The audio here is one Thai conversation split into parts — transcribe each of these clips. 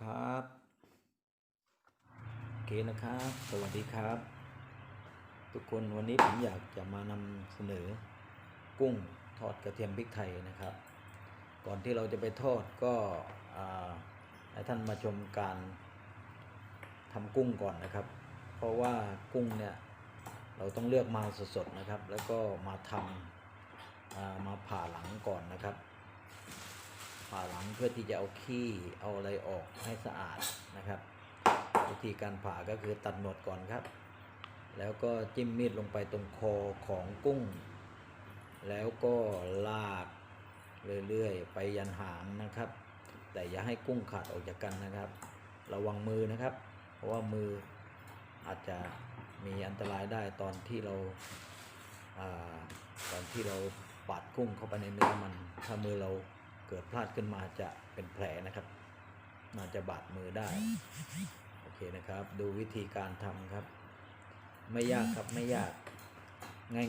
ครับโอเคนะครับ สวัสดีครับ ทุกคนวันนี้ผมอยากจะมานำเสนอ กุ้งทอดกระเทียมพริกไทยนะครับ ก่อนที่เราจะไปทอดก็ให้ท่านมาชมการทำกุ้งก่อนนะครับ เพราะว่ากุ้งเนี่ยเราต้องเลือกมาสดๆนะครับ แล้วก็มาทำมาผ่าหลังก่อนนะครับ ผ่าหลังเพื่อที่จะเอาขี้เอาอะไรออกให้สะอาดนะครับ วิธีการผ่าก็คือตัดหนวดก่อนครับ แล้วก็จิ้มมีดลงไปตรงคอของกุ้ง แล้วก็ลากเรื่อยๆ ไปยันหางนะครับ แต่อย่าให้กุ้งขาดออกจากกันนะครับ ระวังมือนะครับ เพราะว่ามืออาจจะมีอันตรายได้ตอนที่เราอาตอนที่เราปาดกุ้งเข้าไปในเนื้อมันถ้ามือเรา เกิดพลาดขึ้นมาจะเป็นแผลนะครับน่าจะบาดมือได้ โอเคนะครับ ดูวิธีการทำครับ ไม่ยากครับไม่ยาก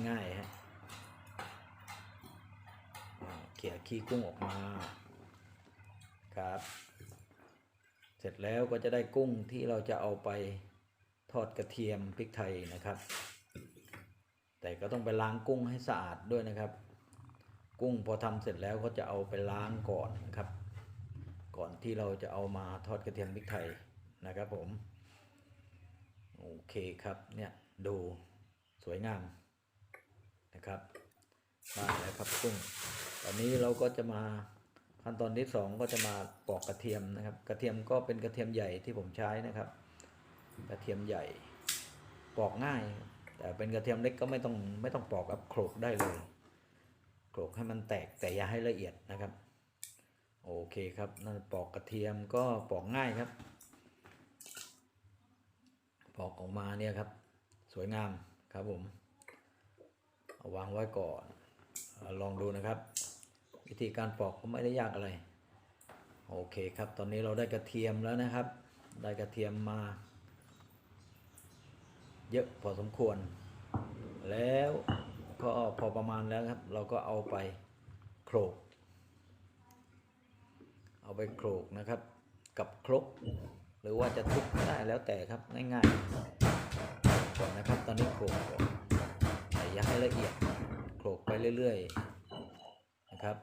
ง่ายๆฮะเขี่ยขี้กุ้งออกมาครับ เสร็จแล้วก็จะได้กุ้งที่เราจะเอาไปทอดกระเทียมพริกไทยนะครับ แต่ก็ต้องไปล้างกุ้งให้สะอาดด้วยนะครับ กุ้งพอทำเสร็จแล้วก็จะเอาไปล้างก่อนนะครับ ก่อนที่เราจะเอามาทอดกระเทียมพริกไทยนะครับผม โอเคครับเนี่ยดูสวยงามนะครับได้แล้วครับกุ้งตอนนี้เราก็จะมาขั้นตอนที่สองก็จะมาปอกกระเทียมนะครับ กระเทียมก็เป็นกระเทียมใหญ่ที่ผมใช้นะครับ กระเทียมใหญ่ปอกง่าย แต่เป็นกระเทียมเล็กก็ไม่ต้องไม่ต้องปอกครับโขลกได้เลย โขลกให้มันแตกแต่อย่าให้ละเอียดนะครับ โอเคครับนั่นปอกกระเทียมก็ปอกง่ายครับ ปอกออกมาเนี่ยครับ สวยงามครับผมเอาวางไว้ก่อนอลองดูนะครับ วิธีการปอกก็ไม่ได้ยากอะไร โอเคครับ ตอนนี้เราได้กระเทียมแล้วนะครับ ได้กระเทียมมา เยอะพอสมควร แล้ว ก็พอประมาณแล้วครับ เราก็เอาไปโขลก เอาไปโขลกนะครับ กับครก หรือว่าจะทุบก็ได้แล้วแต่ครับง่ายๆก่อนนะครับ ตอนนี้โขลกก่อนแต่อย่าให้ละเอียดโขลกไปเรื่อยๆนะครับ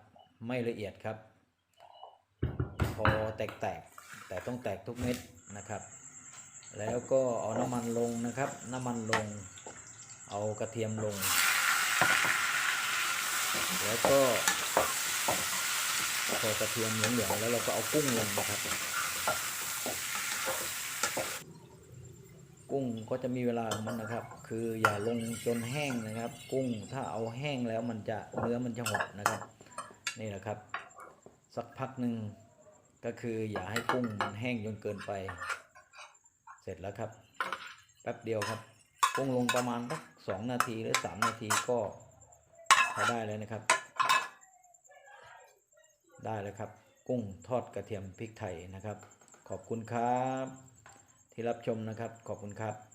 ไม่ละเอียดครับ พอแตกๆแต่ต้องแตกทุกเม็ดนะครับแล้วก็เอาน้ำมันลงนะครับ น้ำมันลง เอากระเทียมลง แล้วก็พอกระเทียมเหลืองๆแล้วเราก็เอากุ้งลงนะครับ กุ้งก็จะมีเวลาของมันนะครับ คืออย่าลงจนแห้งนะครับ กุ้งถ้าเอาแห้งแล้วมันจะเนื้อมันจะหดนะครับ นี่แหละครับ สักพักหนึ่งก็คืออย่าให้กุ้งมันแห้งจนเกินไป เสร็จแล้วครับ แป๊บเดียวครับ กุ้งลงประมาณสักสองนาทีหรือสามนาทีก็พอได้เลยนะครับ ได้แล้วครับ กุ้งทอดกระเทียมพริกไทยนะครับ ขอบคุณครับ ที่รับชมนะครับ ขอบคุณครับ